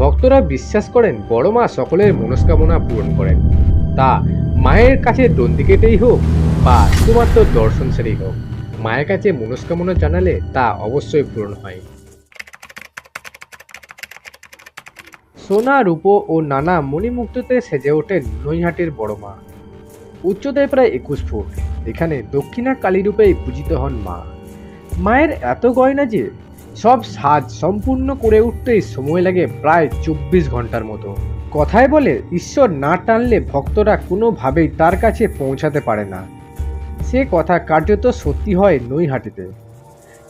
ভক্তরা বিশ্বাস করেন বড় মা সকলের মনস্কামনা পূরণ করেন। তা মায়ের কাছে দণ্ডি কেটেই হোক বা শুধুমাত্র দর্শন সেরেই হোক, মায়ের কাছে মনস্কামনা জানালে তা অবশ্যই পূরণ হয়। সোনা, রূপো ও নানা মণিমুক্ততে সেজে ওঠেন নৈহাটির বড় মা। উচ্চতায় প্রায় একুশ ফুট, এখানে দক্ষিণা কালী রূপেই পূজিত হন মা। মায়ের এত গয়না যে সব সাজ সম্পূর্ণ করে উঠতেই সময় লাগে প্রায় চব্বিশ ঘণ্টার মতো। কথায় বলে ঈশ্বর না টানলে ভক্তরা কোনোভাবেই তার কাছে পৌঁছাতে পারে না। সে কথা কার্যত সত্যি হয় নৈহাটিতে।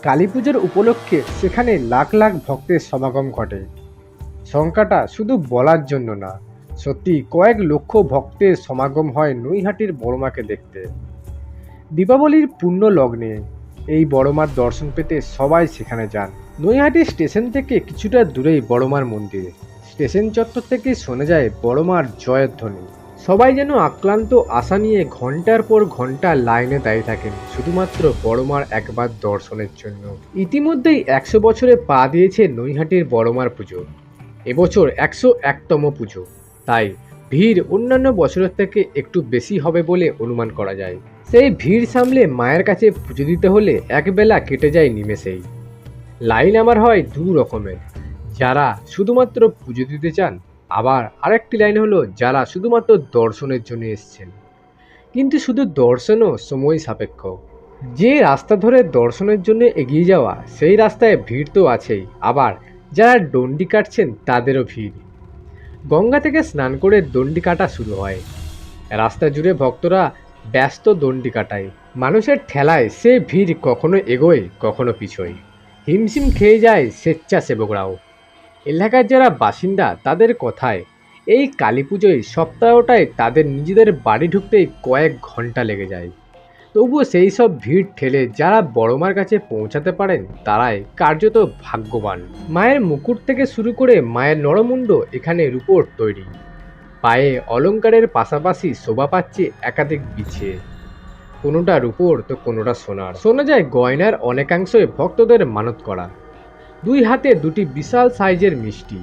কালী পুজোর উপলক্ষে সেখানে লাখ লাখ ভক্তের সমাগম ঘটে। সংখ্যাটা শুধু বলার জন্য না, সত্যি কয়েক লক্ষ ভক্তের সমাগম হয় নৈহাটির বড়মাকে দেখতে। দীপাবলির পূর্ণ লগ্নে এই বড়মার দর্শন পেতে সবাই সেখানে যান। নৈহাটি স্টেশন থেকে কিছুটা দূরেই বড়মার মন্দিরে। স্টেশন চত্বর থেকে শোনা যায় বড়মার জয়ের ধ্বনি। সবাই যেন আক্রান্ত আশা নিয়ে ঘণ্টার পর ঘণ্টা লাইনে দাঁড়িয়ে থাকেন, শুধুমাত্র বড়মার একবার দর্শনের জন্য। ইতিমধ্যেই একশো বছরে পা দিয়েছে নৈহাটির বড়মার পুজো। এবছর একশো একতম পুজো। তাই ভিড় অন্যান্য বছরের থেকে একটু বেশি হবে বলে অনুমান করা যায়। সেই ভিড় সামলে মায়ের কাছে পুজো দিতে হলে একবেলা কেটে যায় নিমেষেই। লাইন আমার হয় দু রকমের। যারা শুধুমাত্র পুজো দিতে চান, আবার আরেকটি লাইন হলো যারা শুধুমাত্র দর্শনের জন্য এসছেন। কিন্তু শুধু দর্শনও সময় সাপেক্ষ। যে রাস্তা ধরে দর্শনের জন্য এগিয়ে যাওয়া, সেই রাস্তায় ভিড় তো আছেই। আবার যারা ডন্ডি কাটছেন, তাদেরও ভিড়। গঙ্গা থেকে স্নান করে দণ্ডি কাটা শুরু হয়। রাস্তা জুড়ে ভক্তরা ব্যস্ত দণ্ডি কাটায়। মানুষের ঠেলায় সে ভিড় কখনো এগোয়, কখনো পিছোয়। হিমশিম খেয়ে যায় স্বেচ্ছাসেবকরাও। এলাকার যারা বাসিন্দা, তাদের কথায়, এই কালী পুজোয় সপ্তাহটায় তাদের নিজেদের বাড়ি ঢুকতেই কয়েক ঘণ্টা লেগে যায়। তবুও সেই সব ভিড় ঠেলে যারা বড়মার কাছে পৌঁছাতে পারেন, তারাই কার্যত ভাগ্যবান। মায়ের মুকুট থেকে শুরু করে মায়ের নরমুণ্ড এখানে রূপোর তৈরি। পায়ে অলংকারের পাশাপাশি শোভা পাচ্ছে একাধিক বিছে কোনোটা রূপোর তো কোনোটা সোনার। শোনা যায় গয়নার অনেকাংশই ভক্তদের মানত করা। দুই হাতে দুটি বিশাল সাইজের মিষ্টি।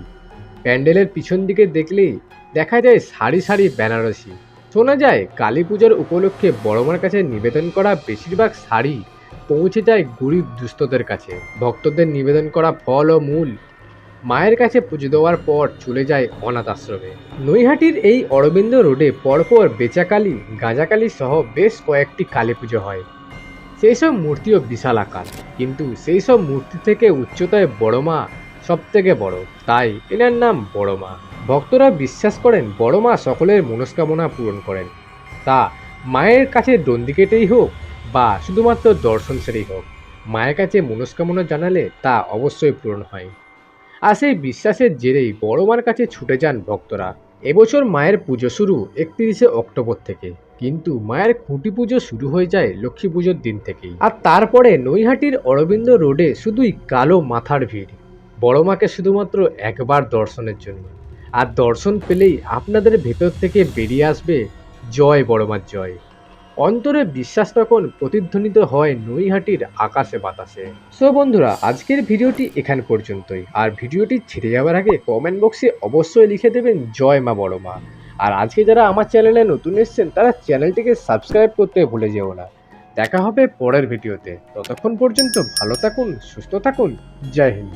প্যান্ডেলের পিছন দিকে দেখলেই দেখা যায় সারি সারি বেনারসি। শোনা যায়, কালী পুজোর উপলক্ষে বড়মার কাছে নিবেদন করা বেশিরভাগ শাড়ি পৌঁছে যায় গরিব দুস্থদের কাছে। ভক্তদের নিবেদন করা ফল ও মূল মায়ের কাছে পুজো দেওয়ার পর চলে যায় অনাথ আশ্রমে। নৈহাটির এই অরবিন্দ রোডে পরপর বেচাকালী, গাঁজাকালী সহ বেশ কয়েকটি কালী পুজো হয়। সেই সব মূর্তিও বিশাল আকার। কিন্তু সেই সব মূর্তি থেকে উচ্চতায় বড় মা সব থেকে বড়। তাই এনার নাম বড় মা। ভক্তরা বিশ্বাস করেন বড় মা সকলের মনস্কামনা পূরণ করেন। তা মায়ের কাছে ডন্দি কেটেই হোক বা শুধুমাত্র দর্শন সেরেই হোক, মায়ের কাছে মনস্কামনা জানালে তা অবশ্যই পূরণ হয়। আর সেই বিশ্বাসের জেরেই বড় মার কাছে ছুটে যান ভক্তরা। এবছর মায়ের পুজো শুরু একত্রিশে অক্টোবর থেকে, কিন্তু মায়ের খুঁটি পুজো শুরু হয়ে যায় লক্ষ্মী পুজোর দিন থেকেই। আর তারপরে নৈহাটির অরবিন্দ রোডে শুধুই কালো মাথার ভিড়, বড় মাকে শুধুমাত্র একবার দর্শনের জন্য। আর দর্শন পেলেই আপনাদের ভেতর থেকে বেরিয়ে আসবে জয় বড়মার জয়। অন্তরে বিশ্বাস তখন প্রতিধ্বনিত হয় নৈহাটির আকাশে বাতাসে। সো বন্ধুরা, আজকের ভিডিওটি এখান পর্যন্তই। আর ভিডিওটি ছেড়ে যাওয়ার আগে কমেন্ট বক্সে অবশ্যই লিখে দেবেন জয় মা বড় মা আর আজকে যারা আমার চ্যানেলে নতুন এসছেন, তারা চ্যানেলটিকে সাবস্ক্রাইব করতে ভুলে যেও না। দেখা হবে পরের ভিডিওতে। ততক্ষণ পর্যন্ত ভালো থাকুন, সুস্থ থাকুন। জয় হিন্দ।